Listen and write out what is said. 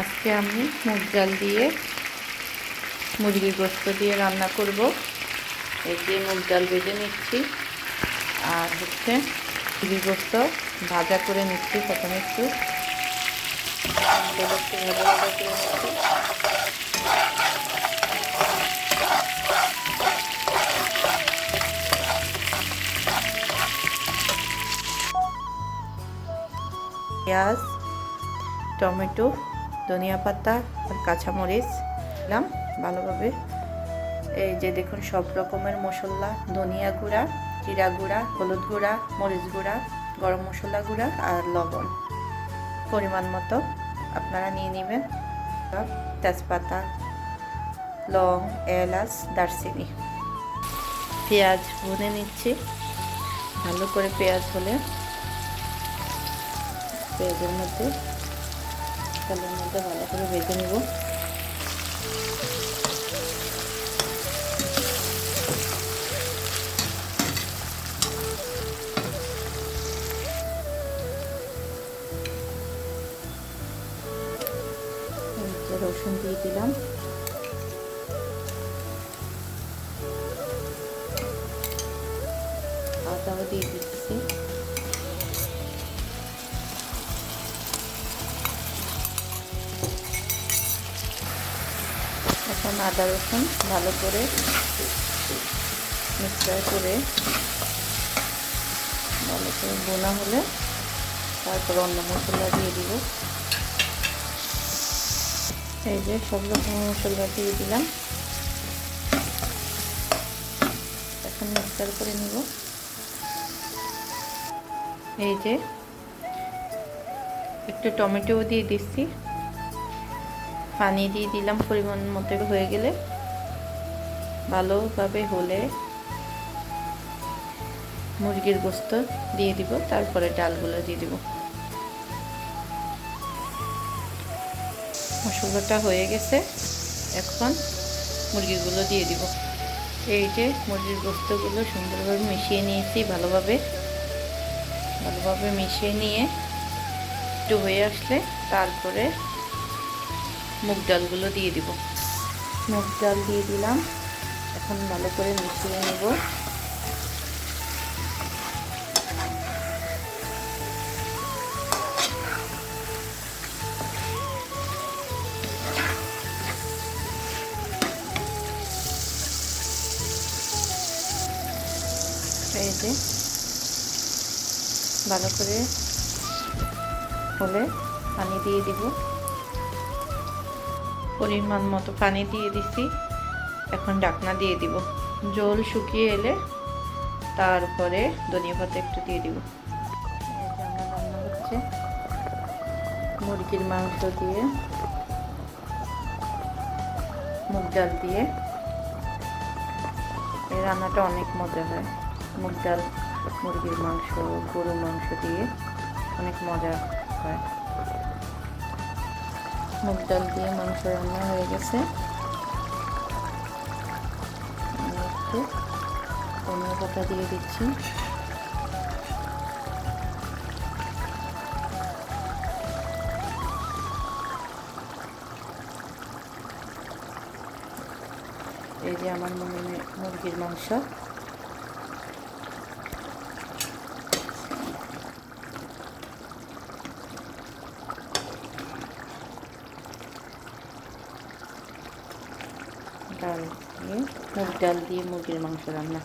আজকে আমি মুগ ডাল দিয়ে মুরগির গোস্ত দিয়ে রান্না করব। এই দিয়ে মুগ ডাল ভেজে নিচ্ছি। আর হচ্ছে মুরগির গোস্ত ভাজা করে নিচ্ছি প্রথমে একটু। নিচ্ছি পেঁয়াজ, টমেটো ধনিয়া পাতা আর কাঁচামরিচ দিলাম ভালোভাবে। এই যে দেখুন, সব রকমের মশলা, ধনিয়া গুঁড়া, জিরা গুঁড়া, হলুদ গুঁড়া, মরিচ গুঁড়া, গরম মশলা গুঁড়া আর লবণ। পরিমাণ মতো আপনারা নিয়ে নেবেন। তেজপাতা, লং, এলাচ, দারচিনি। পেঁয়াজ ভুনে নিচ্ছি। ভালো করে পেঁয়াজ হলে পেঁয়াজের মধ্যে তেলের মধ্যে ভালো করে ভেজে নেব। রসুন দিয়ে দিলাম। আদাও দিয়ে দিচ্ছি এখন আদা রসুন ভালো করে মিক্সচার করে ভালো করে বোনা হলে তারপর অন্য মশলা দিয়ে দিব। এই যে সব রকম মশলা দিয়ে দিলাম। এখন মিক্সচার করে নিব। এই যে একটু টমেটো দিয়ে দিচ্ছি। পানি দিয়ে দিলাম পরিমাণ মতো হয়ে গেলে। ভালোভাবে হলে মুরগির গোস্ত দিয়ে দিব, তারপরে ডালগুলো দিয়ে দিব। মশলাটা হয়ে গেছে, এখন মুরগিগুলো দিয়ে দিব। এই যে মুরগির গোস্তগুলো সুন্দরভাবে মিশিয়ে নিয়েছি ভালোভাবে। ভালোভাবে মিশিয়ে নিয়ে একটু হয়ে আসলে তারপরে মুগ ডালগুলো দিয়ে দিব। মুগ ডাল দিয়ে দিলাম। এখন ভালো করে মিশিয়ে নেব। ভালো করে হলে পানি দিয়ে দিব। পরিমাণ মতো পানি দিয়ে দিছি। এখন ডাকনা দিয়ে দিব। জল শুকিয়ে এলে তারপরে ধনিয়া পাতা একটু দিয়ে দিব। রান্না হচ্ছে। মুরগির মাংস দিয়ে, মুগ ডাল দিয়ে। এই রান্নাটা অনেক মজা হয়। মুগ ডাল, মুরগির মাংস গরু মাংস দিয়ে অনেক মজা হয়। মুগ ডাল দিয়ে মাংস রান্না হয়ে গেছে। ধনিয়া পাতা দিয়ে দিচ্ছি। এই যে আমার মনে মুরগির মাংস। ডাল দিয়ে মুগ ডাল মুরগির মাংস রান্না।